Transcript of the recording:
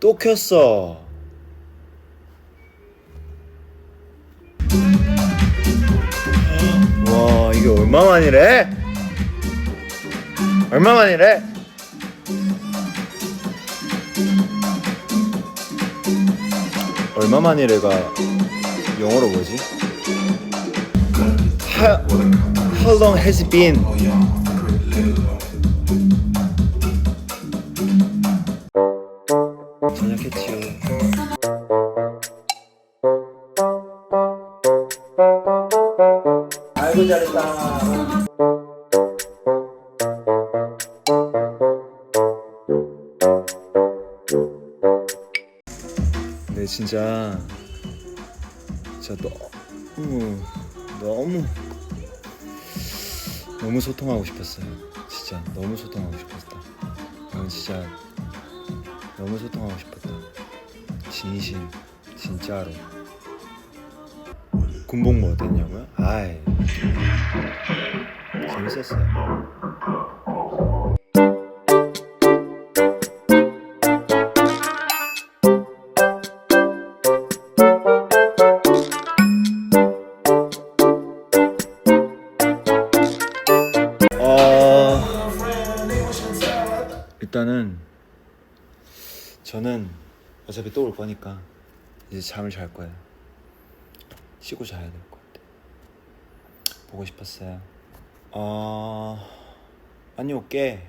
또 켰어. 와 이게 얼마만이래? 얼마만이래? 얼마만이래가 영어로 뭐지? How, how long has it been? 저녁했지요. 아이고 잘했다. 네 진짜 진짜 너무 너무 너무 소통하고 싶었어요. 진짜 너무 소통하고 싶었다. 난 진짜 너무 소통하고 싶었다. 진심 진짜로. 군복 뭐 어땠냐고요? 아이 재밌었어요. 어 일단은 저는 어차피 또 올 거니까 이제 잠을 잘 거예요. 쉬고 자야 될 것 같아. 보고 싶었어요. 어 많이 올게.